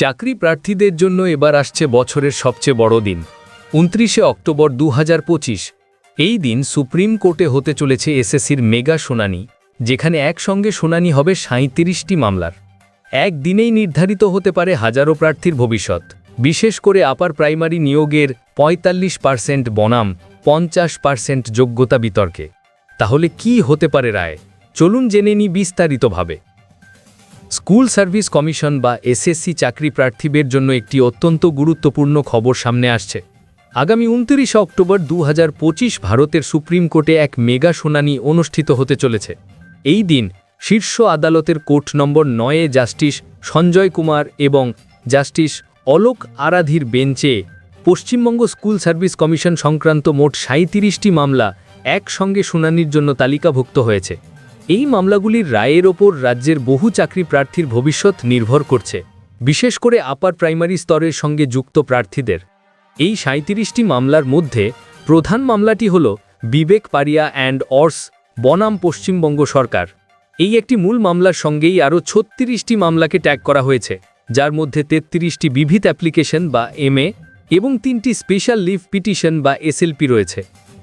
চাকরি প্রার্থীদের জন্য এবার আসছে বছরের সবচেয়ে বড় দিন, উনত্রিশে অক্টোবর দু হাজার পঁচিশ। এই দিন সুপ্রিম কোর্টে হতে চলেছে এসএসসির মেগা শুনানি, যেখানে একসঙ্গে শুনানি হবে সাঁত্রিশটি মামলার। একদিনেই নির্ধারিত হতে পারে হাজারো প্রার্থীর ভবিষ্যৎ। বিশেষ করে আপার প্রাইমারি নিয়োগের পঁয়তাল্লিশ পার্সেন্ট বনাম, পঞ্চাশ পার্সেন্ট যোগ্যতা বিতর্কে। তাহলে কি হতে পারে রায়? চলুন জেনে নি বিস্তারিতভাবে। স্কুল সার্ভিস কমিশন বা এসএসসি চাকরি প্রার্থীদের জন্য একটি অত্যন্ত গুরুত্বপূর্ণ খবর সামনে আসছে। আগামী উনত্রিশে অক্টোবর দু হাজার পঁচিশ ভারতের সুপ্রিম কোর্টে এক মেগা শুনানি অনুষ্ঠিত হতে চলেছে। এই দিন শীর্ষ আদালতের কোর্ট নম্বর নয়ে জাস্টিস সঞ্জয় কুমার এবং জাস্টিস অলোক আরাধির বেঞ্চে পশ্চিমবঙ্গ স্কুল সার্ভিস কমিশন সংক্রান্ত মোট সাঁত্রিশটি মামলা একসঙ্গে শুনানির জন্য তালিকাভুক্ত হয়েছে। এই মামলাগুলির রায়ের ওপর রাজ্যের বহু চাকরি প্রার্থীর ভবিষ্যৎ নির্ভর করছে, বিশেষ করে আপার প্রাইমারি স্তরের সঙ্গে যুক্ত প্রার্থীদের। এই সাঁত্রিশটি মামলার মধ্যে প্রধান মামলাটি হল বিবেক পারিয়া অ্যান্ড অর্স, বনাম পশ্চিমবঙ্গ সরকার। এই একটি মূল মামলার সঙ্গেই আরও ছত্রিশটি মামলাকে ট্যাগ করা হয়েছে, যার মধ্যে তেত্রিশটি বিভিত অ্যাপ্লিকেশন বা এমএ এবং তিনটি স্পেশাল লিভ পিটিশন বা এসএলপি রয়েছে।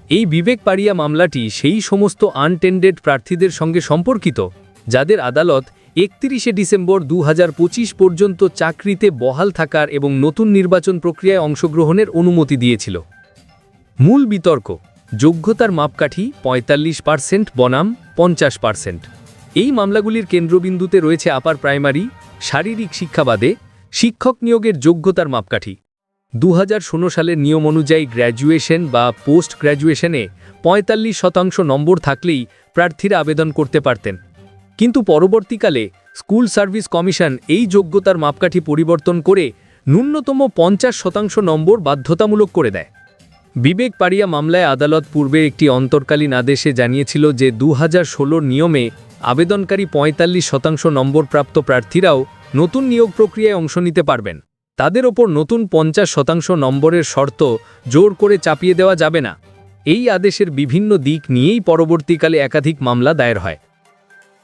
এই বিবেক পাড়িয়া মামলাটি সেই সমস্ত আনটেন্ডেড প্রার্থীদের সঙ্গে সম্পর্কিত, যাদের আদালত একত্রিশে ডিসেম্বর দু হাজার পঁচিশ পর্যন্ত চাকরিতে বহাল থাকার এবং নতুন নির্বাচন প্রক্রিয়ায় অংশগ্রহণের অনুমতি দিয়েছিল। মূল বিতর্ক, যোগ্যতার মাপকাঠি পঁয়তাল্লিশ পার্সেন্ট, বনাম পঞ্চাশ পার্সেন্ট। এই মামলাগুলির কেন্দ্রবিন্দুতে রয়েছে আপার প্রাইমারি, শারীরিক শিক্ষাবাদে শিক্ষক নিয়োগের যোগ্যতার মাপকাঠি। দু হাজার ষোলো সালের নিয়ম অনুযায়ী গ্র্যাজুয়েশন বা পোস্ট গ্র্যাজুয়েশনে পঁয়তাল্লিশ শতাংশ নম্বর থাকলেই প্রার্থীরা আবেদন করতে পারতেন। কিন্তু পরবর্তীকালে স্কুল সার্ভিস কমিশন এই যোগ্যতার মাপকাঠি পরিবর্তন করে ন্যূনতম পঞ্চাশ শতাংশ নম্বর বাধ্যতামূলক করে দেয়। বিবেক পাড়িয়া মামলায় আদালত পূর্বে একটি অন্তর্কালীন আদেশে জানিয়েছিল যে দু হাজার নিয়মে আবেদনকারী পঁয়তাল্লিশ শতাংশ নম্বরপ্রাপ্ত প্রার্থীরাও নতুন নিয়োগ প্রক্রিয়ায় অংশ নিতে পারবেন। তাদের ওপর নতুন পঞ্চাশ শতাংশ নম্বরের শর্ত জোর করে চাপিয়ে দেওয়া যাবে না। এই আদেশের বিভিন্ন দিক নিয়েই পরবর্তীকালে একাধিক মামলা দায়ের হয়।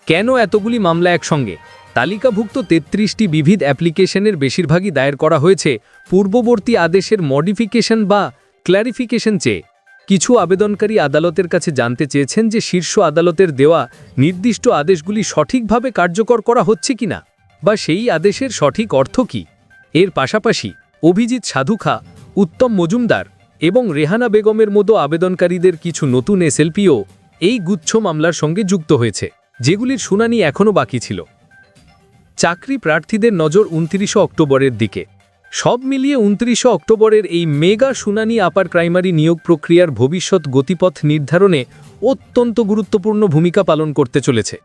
কেন এতগুলি মামলা একসঙ্গে? তালিকাভুক্ত তেত্রিশটি বিবিধ অ্যাপ্লিকেশনের বেশিরভাগই দায়ের করা হয়েছে পূর্ববর্তী আদেশের মডিফিকেশন বা ক্ল্যারিফিকেশন চেয়ে। কিছু আবেদনকারী আদালতের কাছে জানতে চেয়েছেন যে শীর্ষ আদালতের দেওয়া নির্দিষ্ট আদেশগুলি সঠিকভাবে কার্যকর করা হচ্ছে কিনা বা সেই আদেশের সঠিক অর্থ কী। এর পাশাপাশি অভিজিৎ সাধুখা, উত্তম মজুমদার এবং রেহানা বেগমের মতো আবেদনকারীদের কিছু নতুন এসএলপিও এই গুচ্ছ মামলার সঙ্গে যুক্ত হয়েছে, যেগুলির শুনানি এখনও বাকি ছিল। চাকরি প্রার্থীদের নজর উনত্রিশে অক্টোবরের দিকে। সব মিলিয়ে উনত্রিশে অক্টোবরের এই মেগা শুনানি আপার প্রাইমারি নিয়োগ প্রক্রিয়ার ভবিষ্যৎ গতিপথ নির্ধারণে অত্যন্ত গুরুত্বপূর্ণ ভূমিকা পালন করতে চলেছে।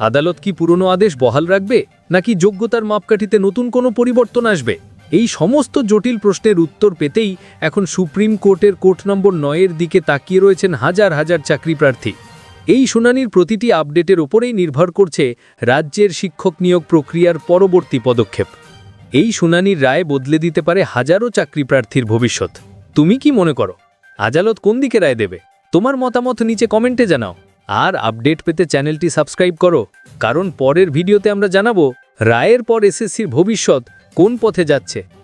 আদালত কি পুরনো আদেশ বহাল রাখবে, নাকি যোগ্যতার মাপকাঠিতে নতুন কোনো পরিবর্তন আসবে? এই সমস্ত জটিল প্রশ্নের উত্তর পেতেই এখন সুপ্রিম কোর্টের কোর্ট নম্বর নয়ের দিকে তাকিয়ে রয়েছেন হাজার হাজার চাকরি প্রার্থী। এই শুনানির প্রতিটি আপডেটের ওপরেই নির্ভর করছে রাজ্যের শিক্ষক নিয়োগ প্রক্রিয়ার পরবর্তী পদক্ষেপ। এই শুনানির রায় বদলে দিতে পারে হাজারো চাকরি প্রার্থীর ভবিষ্যৎ। তুমি কি মনে করো? আদালত কোন দিকে রায় দেবে? তোমার মতামত নিচে কমেন্টে জানাও। আর আপডেট পেতে চ্যানেলটি সাবস্ক্রাইব করো, কারণ পরের ভিডিওতে আমরা জানাব রায়ের পর এসএসসির ভবিষ্যৎ কোন পথে যাচ্ছে।